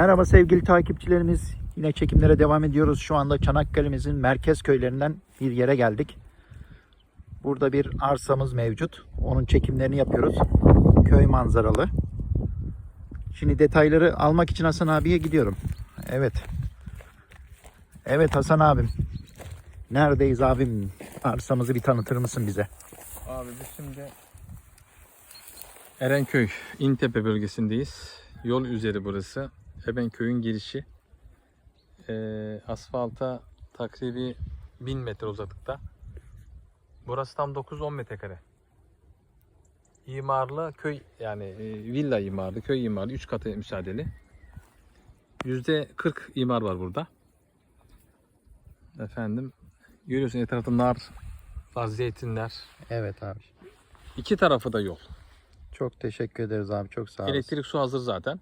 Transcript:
Merhaba sevgili takipçilerimiz. Yine çekimlere devam ediyoruz. Şu anda Çanakkale'mizin merkez köylerinden bir yere geldik. Burada bir arsamız mevcut. Onun çekimlerini yapıyoruz. Köy manzaralı. Şimdi detayları almak için Hasan abiye gidiyorum. Evet. Evet Hasan abim. Neredeyiz abim? Arsamızı bir tanıtır mısın bize? Abi biz şimdi Erenköy, İntepe bölgesindeyiz. Yol üzeri burası. Erenköy'ün girişi. Ee, asfalta takribi 1000 metre uzaklıkta. Burası tam 9-10 metrekare. İmarlı köy yani e, villa imarlı, köy imarlı, 3 katı müsaadeli. %40 imar var burada. Efendim görüyorsun etrafta nar, var zeytinler. Evet abi. İki tarafı da yol. Çok teşekkür ederiz abi. Çok sağ olasın. Elektrik su hazır zaten.